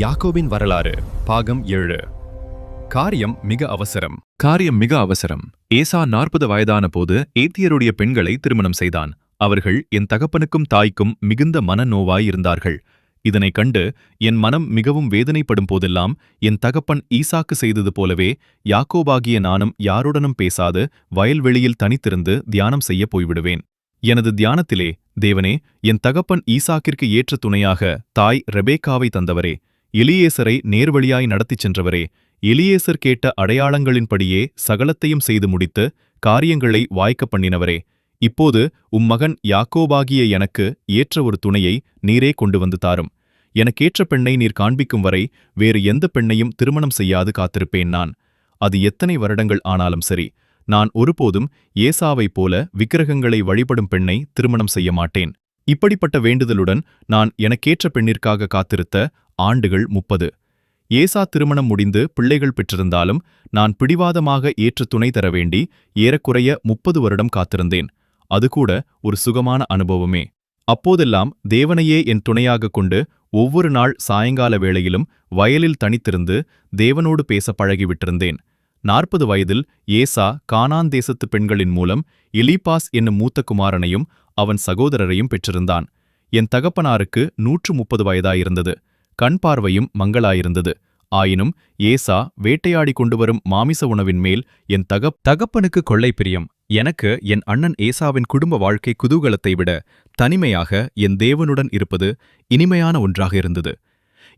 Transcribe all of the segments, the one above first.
யாக்கோபின் வரலாறு பாகம் ஏழு. காரியம் மிக அவசரம். காரியம் மிக அவசரம். ஏசா நாற்பது வயதான போது ஏத்தியருடைய பெண்களை திருமணம் செய்தான். அவர்கள் என் தகப்பனுக்கும் தாய்க்கும் மிகுந்த மனநோவாயிருந்தார்கள் இதனைக் கண்டு என் மனம் மிகவும் வேதனைப்படும் போதெல்லாம் என் தகப்பன் ஈசாக்கு செய்தது போலவே யாக்கோபாகிய நானும் யாருடனும் பேசாது வயல்வெளியில் தனித்திருந்து தியானம் செய்ய போய்விடுவேன். எனது தியானத்திலே தேவனே என் தகப்பன் ஈசாக்கிற்கு ஏற்ற துணையாக தாய் ரெபேக்காவை தந்தவரே எலியேசரை நேர்வழியாய் நடத்திச் சென்றவரே எலியேசர் கேட்ட அடையாளங்களின்படியே சகலத்தையும் செய்து முடித்து காரியங்களை வாய்க்கப் பண்ணினவரே இப்போது உம்மகன் யாக்கோபாகிய எனக்கு ஏற்ற ஒரு துணையை நீரே கொண்டு வந்து தாரும். எனக்கேற்ற பெண்ணை நீர் காண்பிக்கும் வரை வேறு எந்த பெண்ணையும் திருமணம் செய்யாது காத்திருப்பேன் நான். அது எத்தனை வருடங்கள் ஆனாலும் சரி நான் ஒருபோதும் ஏசாவைப் போல விக்கிரகங்களை வழிபடும் பெண்ணை திருமணம் செய்ய மாட்டேன். இப்படிப்பட்ட வேண்டுதலுடன் நான் எனக்கேற்ற பெண்ணிற்காக காத்திருத்த ஆண்டுகள் முப்பது. ஏசா திருமணம் முடிந்து பிள்ளைகள் பெற்றிருந்தாலும் நான் பிடிவாதமாக ஏற்று துணை தர வேண்டி ஏறக்குறைய முப்பது வருடம் காத்திருந்தேன். அதுகூட ஒரு சுகமான அனுபவமே. அப்போதெல்லாம் தேவனையே என் துணையாகக் கொண்டு ஒவ்வொரு நாள் சாயங்கால வேளையிலும் வயலில் தனித்திருந்து தேவனோடு பேச பழகிவிட்டிருந்தேன் நாற்பது வயதில் ஏசா கானான் தேசத்து பெண்களின் மூலம் இலிபாஸ் என்னும் மூத்த குமாரனையும் அவன் சகோதரரையும் பெற்றிருந்தான். என் தகப்பனாருக்கு நூற்று முப்பது வயதாயிருந்தது. கண் பார்வையும் மங்களாயிருந்தது. ஆயினும் ஏசா வேட்டையாடி கொண்டு வரும் மாமிச உணவின் மேல் என் தகப் தகப்பனுக்கு கொள்ளை பிரியம் எனக்கு என் அண்ணன் ஏசாவின் குடும்ப வாழ்க்கை குதூகலத்தை விட தனிமையாக என் தேவனுடன் இருப்பது இனிமையான ஒன்றாக இருந்தது.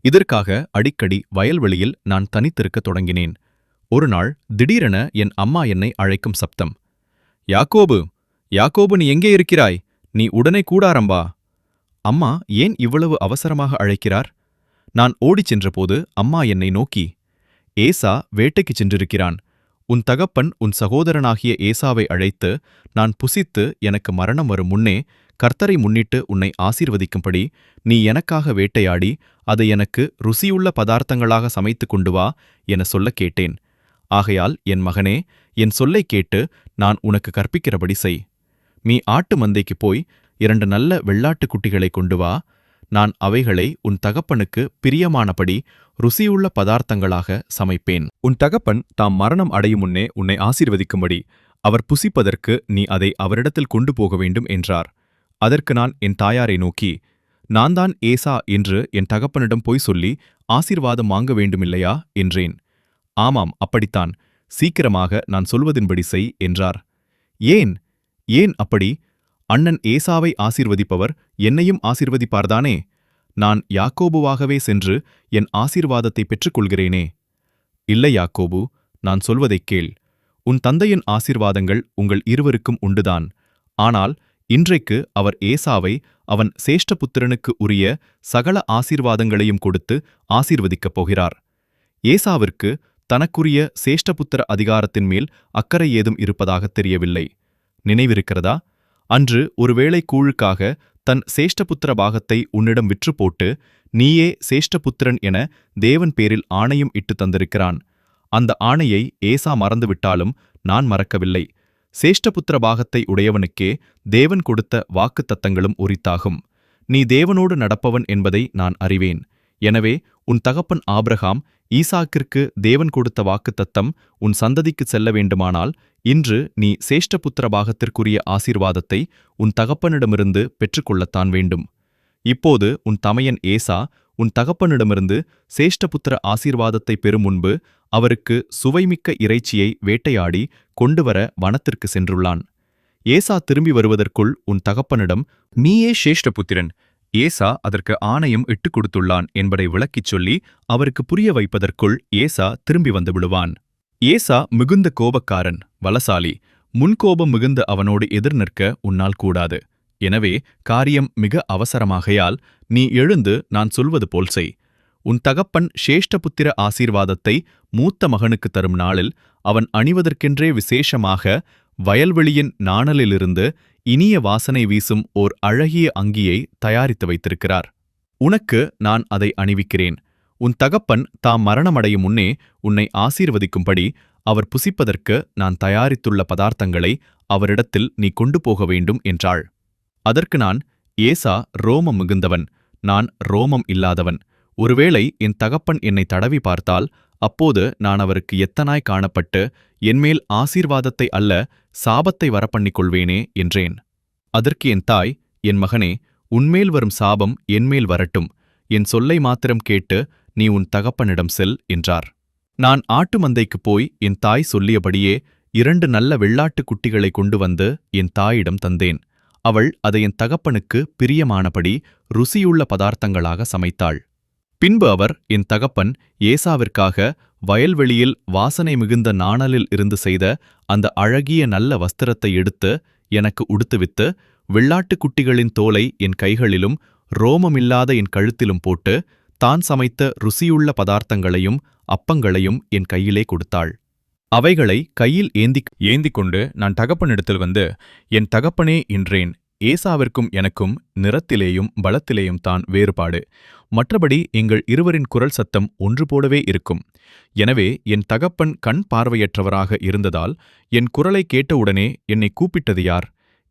இதற்காக அடிக்கடி வயல்வெளியில் நான் தனித்திருக்கத் தொடங்கினேன். ஒரு நாள் திடீரென என் அம்மா என்னை அழைக்கும் சப்தம். யாக்கோபு யாக்கோபு நீ எங்கே இருக்கிறாய்? நீ உடனே கூடாரம்பா அம்மா ஏன் இவ்வளவு அவசரமாக அழைக்கிறார்? நான் ஓடிச் சென்றபோது அம்மா என்னை நோக்கி ஏசா வேட்டைக்குச் சென்றிருக்கிறான். உன் தகப்பன் உன் சகோதரனாகிய ஏசாவை அழைத்து நான் புசித்து எனக்கு மரணம் வரும் முன்னே கர்த்தரை முன்னிட்டு உன்னை ஆசீர்வதிக்கும்படி நீ எனக்காக வேட்டையாடி அதை எனக்கு ருசியுள்ள பதார்த்தங்களாக சமைத்துக் கொண்டு வா என சொல்லக் கேட்டேன். ஆகையால் என் மகனே என் சொல்லைக் கேட்டு நான் உனக்கு கற்பிக்கிறபடி செய். நீ ஆட்டு மந்தைக்குப் போய் இரண்டு நல்ல வெள்ளாட்டுக் குட்டிகளைக் கொண்டு வா. நான் அவைகளை உன் தகப்பனுக்கு பிரியமானபடி ருசியுள்ள பதார்த்தங்களாக சமைப்பேன். உன் தகப்பன் தாம் மரணம் அடையும் முன்னே உன்னை ஆசீர்வதிக்கும்படி அவர் புசிப்பதற்கு நீ அதை அவரிடத்தில் கொண்டு போக வேண்டும் என்றார். அதற்கு நான் என் தாயாரை நோக்கி நான் தான் ஏசா என்று என் தகப்பனிடம் போய் சொல்லி ஆசீர்வாதம் வாங்க வேண்டுமில்லையா? என்றேன். ஆமாம் அப்படித்தான். சீக்கிரமாக நான் சொல்வதின்படி செய் என்றார். ஏன்? ஏன் அப்படி? அண்ணன் ஏசாவை ஆசீர்வதிப்பவர் என்னையும் ஆசீர்வதிப்பார்தானே? நான் யாக்கோபுவாகவே சென்று என் ஆசீர்வாதத்தை பெற்றுக்கொள்கிறேனே? இல்லை யாக்கோபு நான் சொல்வதைக் கேள். உன் தந்தையின் ஆசீர்வாதங்கள் உங்கள் இருவருக்கும் உண்டுதான். ஆனால் இன்றைக்கு அவர் ஏசாவை அவன் சேஷ்டபுத்திரனுக்கு உரிய சகல ஆசீர்வாதங்களையும் கொடுத்து ஆசீர்வதிக்கப் போகிறார். ஏசாவிற்கு தனக்குரிய சேஷ்டபுத்திர அதிகாரத்தின் மேல் அக்கறை ஏதும் இருப்பதாகத் தெரியவில்லை. நினைவிருக்கிறதா? அன்று ஒருவேளை கூழுக்காக தன் சேஷ்டபுத்திர பாகத்தை உன்னிடம் விற்று போட்டு நீயே சேஷ்டபுத்திரன் என தேவன் பேரில் ஆணையும் இட்டு தந்திருக்கிறான். அந்த ஆணையை ஏசா மறந்துவிட்டாலும் நான் மறக்கவில்லை. சேஷ்டபுத்திர பாகத்தை உடையவனுக்கே தேவன் கொடுத்த வாக்குத்தத்தங்களும் உரித்தாகும். நீ தேவனோடு நடப்பவன் என்பதை நான் அறிவேன். எனவே உன் தகப்பன் ஆபிரகாம் ஈசாக்கிற்கு தேவன் கொடுத்த வாக்குத்தத்தம் உன் சந்ததிக்கு செல்ல வேண்டுமானால் இன்று நீ சேஷ்டபுத்திர பாகத்திற்குரிய ஆசீர்வாதத்தை உன் தகப்பனிடமிருந்து பெற்றுக்கொள்ளத்தான் வேண்டும். இப்போது உன் தமையன் ஏசா உன் தகப்பனிடமிருந்து சேஷ்டபுத்திர ஆசீர்வாதத்தை பெறும் முன்பு அவருக்கு சுவைமிக்க இறைச்சியை வேட்டையாடி கொண்டுவர வனத்திற்கு சென்றுள்ளான். ஏசா திரும்பி வருவதற்குள் உன் தகப்பனிடம் நீயே சேஷ்டபுத்திரன் ஏசா அதற்கு ஆணையம் இட்டுக் கொடுத்துள்ளான் என்பதை விளக்கிச் சொல்லி அவருக்கு புரிய வைப்பதற்குள் ஏசா திரும்பி வந்து விடுவான். ஏசா மிகுந்த கோபக்காரன் வலசாலி. முன்கோபம் மிகுந்த அவனோடு எதிர் நிற்க உன்னால் கூடாது. எனவே காரியம் மிக அவசரமாகையால் நீ எழுந்து நான் சொல்வது போல் செய். உன் தகப்பன் சேஷ்டபுத்திர ஆசீர்வாதத்தை மூத்த மகனுக்கு தரும் நாளில் அவன் அணிவதற்கென்றே விசேஷமாக வயல்வெளியின் நாணலிலிருந்து இனிய வாசனை வீசும் ஓர் அழகிய அங்கியை தயாரித்து வைத்திருக்கிறார். உனக்கு நான் அதை அணிவிக்கிறேன். உன் தகப்பன் தாம் மரணமடையும் முன்னே உன்னை ஆசீர்வதிக்கும்படி அவர் புசிப்பதற்கு நான் தயாரித்துள்ள பதார்த்தங்களை அவரிடத்தில் நீ கொண்டு போக வேண்டும் என்றாள். அதற்கு நான் ஏசா ரோமம் மிகுந்தவன். நான் ரோமம் இல்லாதவன். ஒருவேளை என் தகப்பன் என்னை தடவி பார்த்தால் அப்போது நான் அவருக்கு எத்தனாய் காணப்பட்டு என்மேல் ஆசீர்வாதத்தை அல்ல சாபத்தை வரப்பண்ணிக் கொள்வேனே என்றேன். அதற்கு என் தாய் என் மகனே உன்மேல் வரும் சாபம் என்மேல் வரட்டும். என் சொல்லை மாத்திரம் கேட்டு நீ உன் தகப்பனிடம் செல் என்றார். நான் ஆட்டு மந்தைக்குப் போய் என் தாய் சொல்லியபடியே இரண்டு நல்ல வெள்ளாட்டுக் குட்டிகளை கொண்டு வந்து என் தாயிடம் தந்தேன். அவள் அதை என் தகப்பனுக்கு பிரியமானபடி ருசியுள்ள பதார்த்தங்களாக சமைத்தாள். பின்பு அவர் என் தகப்பன் ஏசாவிற்காக வயல்வெளியில் வாசனை மிகுந்த நாணலில் இருந்து செய்த அந்த அழகிய நல்ல வஸ்திரத்தை எடுத்து எனக்கு உடுத்துவித்து வெள்ளாட்டுக்குட்டிகளின் தோலை என் கைகளிலும் ரோமமில்லாத என் கழுத்திலும் போட்டு தான் சமைத்த ருசியுள்ள பதார்த்தங்களையும் அப்பங்களையும் என் கையிலே கொடுத்தாள். அவைகளை கையில் ஏந்திக் ஏந்திக் கொண்டு நான் தகப்பனிடத்தில் வந்து என் தகப்பனே என்றேன். ஏசாவிற்கும் எனக்கும் நிறத்திலேயும் பலத்திலேயும் தான் வேறுபாடு. மற்றபடி எங்கள் இருவரின் குரல் சத்தம் ஒன்று போலவே இருக்கும். எனவே என் தகப்பன் கண் பார்வையற்றவராக இருந்ததால் என் குரலை கேட்டவுடனே என்னை கூப்பிட்டது யார்?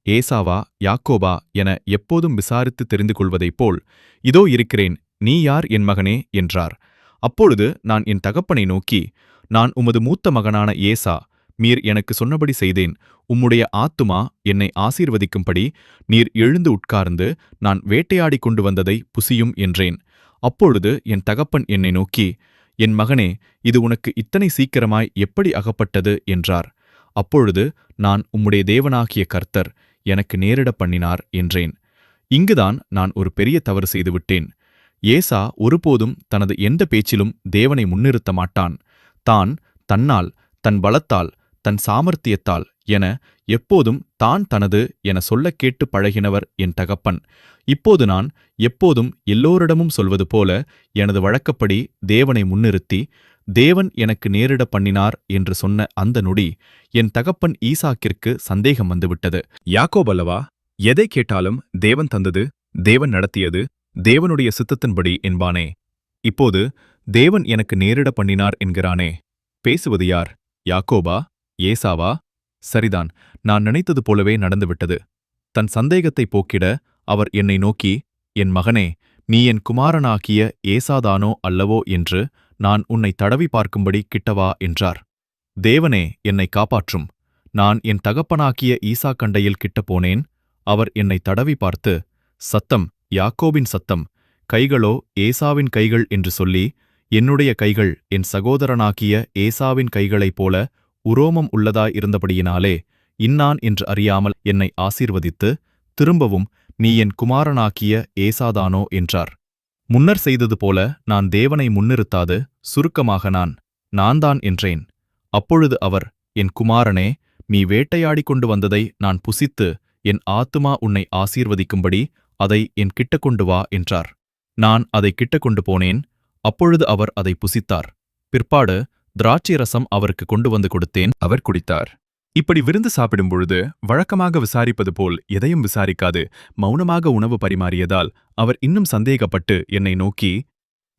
ஏசாவா யாக்கோபா என எப்போதும் விசாரித்து தெரிந்து கொள்வதைப் போல் இதோ இருக்கிறேன் நீ யார் என் மகனே? என்றார். அப்பொழுது நான் என் தகப்பனை நோக்கி நான் உமது மூத்த மகனான ஏசா மீர் எனக்கு சொன்னபடி செய்தேன். உம்முடைய ஆத்துமா என்னை ஆசீர்வதிக்கும்படி நீர் எழுந்து உட்கார்ந்து நான் வேட்டையாடிக் கொண்டு வந்ததை புசியும் என்றேன். அப்பொழுது என் தகப்பன் என்னை நோக்கி என் மகனே இது உனக்கு இத்தனை சீக்கிரமாய் எப்படி அகப்பட்டது? என்றார். அப்பொழுது நான் உம்முடைய தேவனாகிய கர்த்தர் எனக்கு நேரிட பண்ணினார் என்றேன். இங்குதான் நான் ஒரு பெரிய தவறு செய்துவிட்டேன். ஏசா ஒருபோதும் தனது எந்த பேச்சிலும் தேவனை முன்னிறுத்த மாட்டான். தான் தன்னால் தன் பலத்தால் தன் சாமர்த்தியத்தால் என எப்போதும் தான் தனது என சொல்லக் கேட்டு பழகினவர் என் தகப்பன். இப்போது நான் எப்போதும் எல்லோரிடமும் சொல்வது போல எனது வழக்கப்படி தேவனை முன்னிறுத்தி தேவன் எனக்கு நேரிட பண்ணினார் என்று சொன்ன அந்த நொடி என் தகப்பன் ஈசாக்கிற்கு சந்தேகம் வந்துவிட்டது. யாக்கோபல்லவா எதை கேட்டாலும் தேவன் தந்தது தேவன் நடத்தியது தேவனுடைய சித்தத்தின்படி என்பானே. இப்போது தேவன் எனக்கு நேரிட பண்ணினார் என்கிறானே. பேசுவது யார்? யாக்கோபா? ஏசாவா? சரிதான் நான் நினைத்தது போலவே நடந்துவிட்டது. தன் சந்தேகத்தை போக்கிட அவர் என்னை நோக்கி என் மகனே நீ என் குமாரனாகிய ஏசாதானோ அல்லவோ என்று நான் உன்னை தடவி பார்க்கும்படி கிட்டவா? என்றார். தேவனே என்னை காப்பாற்றும். நான் என் தகப்பனாக்கிய ஈசா கண்டையில் கிட்டப்போனேன். அவர் என்னை தடவி பார்த்து சத்தம் யாக்கோபின் சத்தம். கைகளோ ஏசாவின் கைகள் என்று சொல்லி என்னுடைய கைகள் என் சகோதரனாகிய ஏசாவின் கைகளைப் போல உரோமம் உள்ளதாயிருந்தபடியினாலே இன்னான் என்று அறியாமல் என்னை ஆசீர்வதித்து திரும்பவும் நீ என் குமாரனாக்கிய ஏசாதானோ என்றார். முன்னர் செய்தது போல நான் தேவனை முன்னிறுத்தாது சுருக்கமாக நான் நான்தான் என்றேன். அப்பொழுது அவர் என் குமாரனே நீ வேட்டையாடிக் கொண்டு வந்ததை நான் புசித்து என் ஆத்துமா உன்னை ஆசீர்வதிக்கும்படி அதை என் கிட்ட கொண்டு வா என்றார். நான் அதை கிட்ட கொண்டு போனேன் அப்பொழுது அவர் அதை புசித்தார். பிற்பாடு திராட்சை ரசம் அவருக்கு கொண்டு வந்து கொடுத்தேன் அவர் குடித்தார். இப்படி விருந்து சாப்பிடும் பொழுது வழக்கமாக விசாரிப்பது போல் எதையும் விசாரிக்காது மௌனமாக உணவு பரிமாறியதால் அவர் இன்னும் சந்தேகப்பட்டு என்னை நோக்கி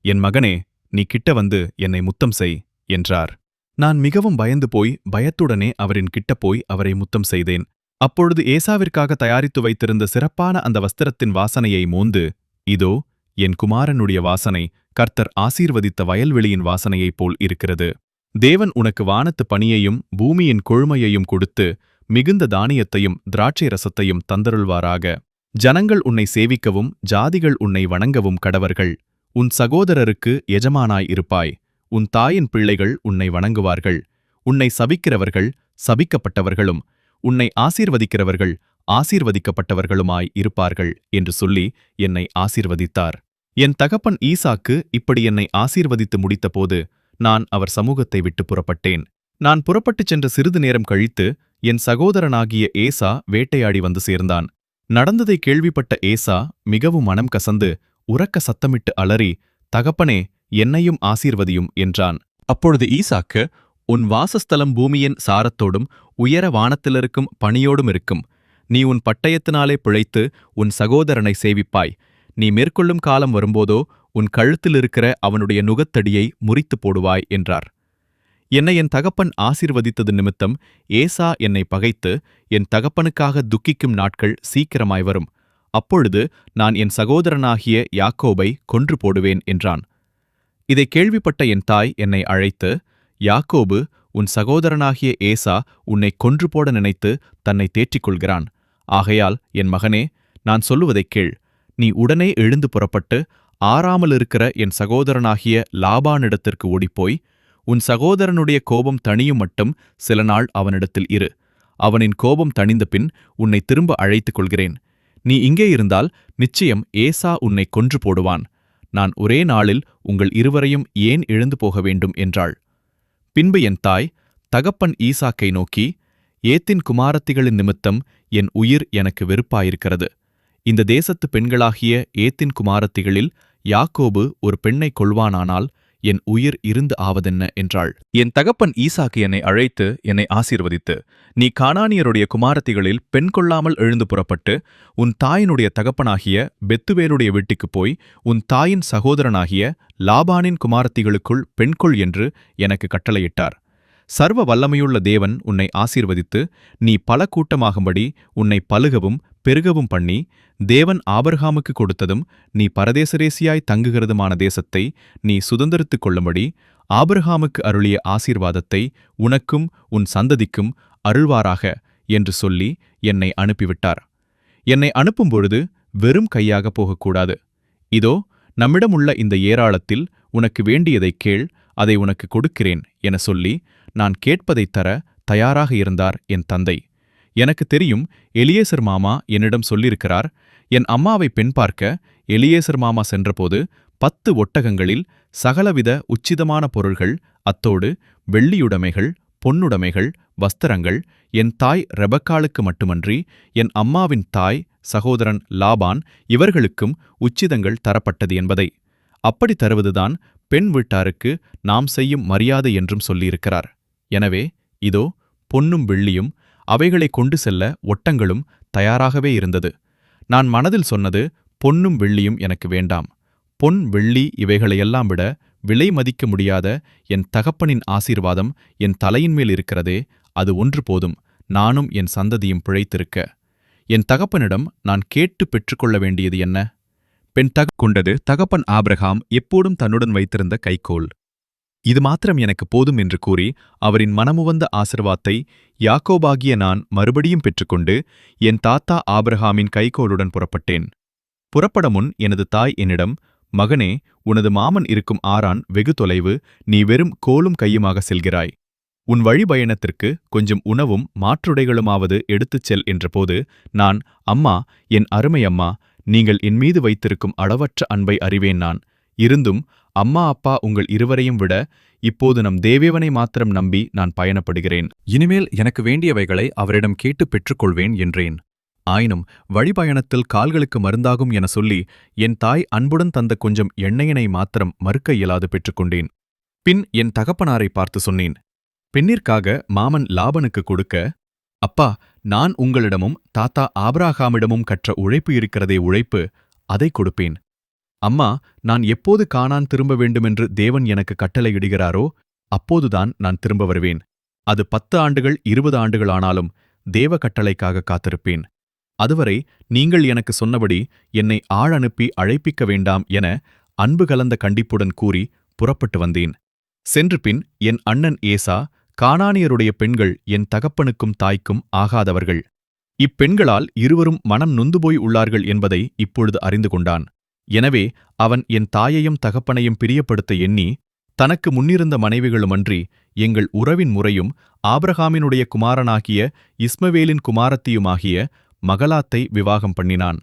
என் மகனே நீ கிட்ட வந்து என்னை முத்தம் செய் என்றார். நான் மிகவும் பயந்து போய் பயத்துடனே அவரின் கிட்ட போய் அவரை முத்தம் செய்தேன். அப்பொழுது ஏசாவிற்காக தயாரித்து வைத்திருந்த சிறப்பான அந்த வஸ்திரத்தின் வாசனையை மோந்து இதோ என் குமாரனுடைய வாசனை கர்த்தர் ஆசீர்வதித்த வயல்வெளியின் வாசனையைப் போல் இருக்கிறது. தேவன் உனக்கு வானத்து பணியையும் பூமியின் கொழுமையையும் கொடுத்து மிகுந்த தானியத்தையும் திராட்சை ரசத்தையும் தந்தருள்வாராக. ஜனங்கள் உன்னை சேவிக்கவும் ஜாதிகள் உன்னை வணங்கவும் கடவர்கள். உன் சகோதரருக்கு எஜமானாய் இருப்பாய். உன் தாயின் பிள்ளைகள் உன்னை வணங்குவார்கள். உன்னை சபிக்கிறவர்கள் சபிக்கப்பட்டவர்களும் உன்னை ஆசீர்வதிக்கிறவர்கள் ஆசீர்வதிக்கப்பட்டவர்களுமாய் இருப்பார்கள் என்று சொல்லி என்னை ஆசீர்வதித்தார். என் தகப்பன் ஈசாக்கு இப்படி என்னை ஆசீர்வதித்து முடித்தபோது நான் அவர் சமூகத்தை விட்டு புறப்பட்டேன். நான் புறப்பட்டுச் சென்ற சிறிது நேரம் கழித்து என் சகோதரனாகிய ஏசா வேட்டையாடி வந்து சேர்ந்தான். நடந்ததை கேள்விப்பட்ட ஏசா மிகவும் மனம் கசந்து உறக்க சத்தமிட்டு அலறி தகப்பனே என்னையும் ஆசீர்வதியும் என்றான். அப்பொழுது ஈசாக்கு உன் வாசஸ்தலம் பூமியின் சாரத்தோடும் உயர வானத்திலிருக்கும் பணியோடும் இருக்கும். நீ உன் பட்டயத்தினாலே பிழைத்து உன் சகோதரனை சேவிப்பாய். நீ மேற்கொள்ளும் காலம் வரும்போதோ உன் கழுத்தில் இருக்கிற அவனுடைய நுகத்தடியை முறித்துப் போடுவாய் என்றார். என்னை என் தகப்பன் ஆசீர்வதித்தது நிமித்தம் ஏசா என்னை பகைத்து என் தகப்பனுக்காக துக்கிக்கும் நாட்கள் சீக்கிரமாய் வரும். அப்பொழுது நான் என் சகோதரனாகிய யாக்கோபை கொன்று போடுவேன் என்றான். இதை கேள்விப்பட்ட என் தாய் என்னை அழைத்து யாக்கோபு உன் சகோதரனாகிய ஏசா உன்னை கொன்று போட நினைத்து தன்னை தேற்றிக் கொள்கிறான் ஆகையால் என் மகனே நான் சொல்லுவதைக் கேள். நீ உடனே எழுந்து புறப்பட்டு ஆறாமலிருக்கிற என் சகோதரனாகிய லாபானிடத்திற்கு ஓடிப்போய் உன் சகோதரனுடைய கோபம் தணியும் மட்டும் சில நாள் அவனிடத்தில் இரு. அவனின் கோபம் தணிந்த பின் உன்னை திரும்ப அழைத்துக் கொள்கிறேன். நீ இங்கே இருந்தால் நிச்சயம் ஏசா உன்னை கொன்று போடுவான். நான் ஒரே நாளில் உங்கள் இருவரையும் ஏன் எழுந்து போக வேண்டும் என்றாள். பின்பு என் தாய் தகப்பன் ஈசாக்கை நோக்கி ஏத்தின் குமாரத்திகளின் நிமித்தம் என் உயிர் எனக்கு வெறுப்பாயிருக்கிறது. இந்த தேசத்து பெண்களாகிய ஏத்தின் குமாரத்திகளில் யாக்கோபு ஒரு பெண்ணைக் கொள்வானானால் என் உயிர் இருந்து ஆவதென்ன? என்றாள். என் தகப்பன் ஈசாக்கு என்னை அழைத்து என்னை ஆசீர்வதித்து நீ கானானியருடைய குமாரத்திகளில் பெண் கொள்ளாமல் எழுந்து புறப்பட்டு உன் தாயினுடைய தகப்பனாகிய பெத்துவேலுடைய வீட்டுக்குப் போய் உன் தாயின் சகோதரனாகிய லாபானின் குமாரத்திகளுக்குள் பெண்கொள் என்று எனக்கு கட்டளையிட்டார். சர்வ வல்லமையுள்ள தேவன் உன்னை ஆசீர்வதித்து நீ பல கூட்டமாகும்படி உன்னை பலுகவும் பெருகவும் பண்ணி தேவன் ஆபர்ஹாமுக்கு கொடுத்ததும் நீ பரதேசரேசியாய் தங்குகிறதுமான தேசத்தை நீ சுதந்தரித்துக் கொள்ளும்படி ஆபர்ஹாமுக்கு அருளிய ஆசீர்வாதத்தை உனக்கும் உன் சந்ததிக்கும் அருள்வாராக என்று சொல்லி என்னை அனுப்பிவிட்டார். என்னை அனுப்பும்பொழுது வெறும் கையாக போகக்கூடாது. இதோ நம்மிடமுள்ள இந்த ஏராளத்தில் உனக்கு வேண்டியதைக் கேள் அதை உனக்கு கொடுக்கிறேன் என சொல்லி நான் கேட்பதைத் தர தயாராக இருந்தார் என் தந்தை. எனக்கு தெரியும் எலியேசர் மாமா என்னிடம் சொல்லியிருக்கிறார் என் அம்மாவை பெண் பார்க்க எலியேசர் மாமா சென்றபோது பத்து ஒட்டகங்களில் சகலவித உச்சிதமான பொருள்கள் அத்தோடு வெள்ளியுடைமைகள் பொன்னுடைமைகள் வஸ்திரங்கள் என் தாய் ரெபக்காளுக்கு மட்டுமன்றி என் அம்மாவின் தாய் சகோதரன் லாபான் இவர்களுக்கும் உச்சிதங்கள் தரப்பட்டது என்பதை. அப்படி தருவதுதான் பெண் வீட்டாருக்கு நாம் செய்யும் மரியாதை என்றும் சொல்லியிருக்கிறார். எனவே இதோ பொன்னும் வெள்ளியும் அவைகளை கொண்டு செல்ல ஒட்டங்களும் தயாராகவே இருந்தது. நான் மனதில் சொன்னது பொன்னும் வெள்ளியும் எனக்கு வேண்டாம். பொன் வெள்ளி இவைகளையெல்லாம் விட விலை மதிக்க முடியாத என் தகப்பனின் ஆசீர்வாதம் என் தலையின் மேல் இருக்கிறதே அது ஒன்று போதும். நானும் என் சந்ததியும் பிழைத்திருக்க. என் தகப்பனிடம் நான் கேட்டு பெற்றுக்கொள்ள வேண்டியது என்ன? பெண் தக கொண்டது தகப்பன் ஆபிரகாம் எப்போதும் தன்னுடன் வைத்திருந்த கைக்கோள் இது மாத்திரம் எனக்கு போதும் என்று கூறி அவரின் மனமுவந்த ஆசிர்வாத்தை யாக்கோபாகிய நான் மறுபடியும் பெற்றுக்கொண்டு என் தாத்தா ஆபிரஹாமின் கைகோளுடன் புறப்பட்டேன். புறப்பட முன் எனது தாய் என்னிடம் மகனே உனது மாமன் இருக்கும் ஆரான் வெகு தொலைவு நீ வெறும் கோலும் கையுமாக செல்கிறாய். உன் வழிபயணத்திற்கு கொஞ்சம் உணவும் மாற்றுடைகளுமாவது எடுத்துச் செல் என்றபோது நான் அம்மா என் அருமை அம்மா நீங்கள் என் மீது வைத்திருக்கும் அளவற்ற அன்பை அறிவேன் நான். இருந்தும் அம்மா அப்பா உங்கள் இருவரையும் விட இப்போது நம் தேவேவனை மாத்திரம் நம்பி நான் பயணப்படுகிறேன். இனிமேல் எனக்கு வேண்டியவைகளை அவரிடம் கேட்டு பெற்றுக்கொள்வேன் என்றேன். ஆயினும் வழிபயணத்தில் கால்களுக்கு மருந்தாகும் என சொல்லி என் தாய் அன்புடன் தந்த கொஞ்சம் எண்ணெயினை மாத்திரம் மறுக்க இயலாது பெற்றுக்கொண்டேன். பின் என் தகப்பனாரை பார்த்து சொன்னேன் பெண்ணிற்காக மாமன் லாபனுக்கு கொடுக்க அப்பா நான் உங்களிடமும் தாத்தா ஆபராகாமிடமும் கற்ற உழைப்பு இருக்கிறதே உழைப்பு அதை கொடுப்பேன். அம்மா நான் எப்போது காணான் திரும்ப வேண்டுமென்று தேவன் எனக்கு கட்டளையிடுகிறாரோ அப்போதுதான் நான் திரும்ப வருவேன். அது பத்து ஆண்டுகள் இருபது ஆண்டுகள் ஆனாலும் தேவ கட்டளைக்காக காத்திருப்பேன். அதுவரை நீங்கள் எனக்கு சொன்னபடி என்னை ஆள் அனுப்பி அழைப்பிக்க வேண்டாம் என அன்பு கலந்த கண்டிப்புடன் கூறி புறப்பட்டு வந்தேன். சென்று பின் என் அண்ணன் ஏசா கானானியருடைய பெண்கள் என் தகப்பனுக்கும் தாய்க்கும் ஆகாதவர்கள். இப்பெண்களால் இருவரும் மனம் நொந்து போய் உள்ளார்கள் என்பதை இப்பொழுது அறிந்து கொண்டான். எனவே அவன் என் தாயையும் தகப்பனையும் பிரியப்படுத்த எண்ணி தனக்கு முன்னிருந்த மனைவிகளுமன்றி எங்கள் உறவின் முறையும் ஆபிரகாமினுடைய குமாரனாகிய இஸ்மவேலின் குமாரத்தியுமாகிய மகலாத்தை விவாகம் பண்ணினான்.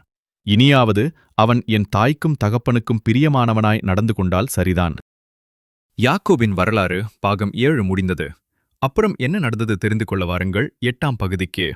இனியாவது அவன் என் தாய்க்கும் தகப்பனுக்கும் பிரியமானவனாய் நடந்து கொண்டால் சரிதான். யாக்கோபின் வரலாறு பாகம் ஏழு முடிந்தது. அப்புறம் என்ன நடந்தது தெரிந்து கொள்ள வாருங்கள். எட்டாம் பகுதிக்கு.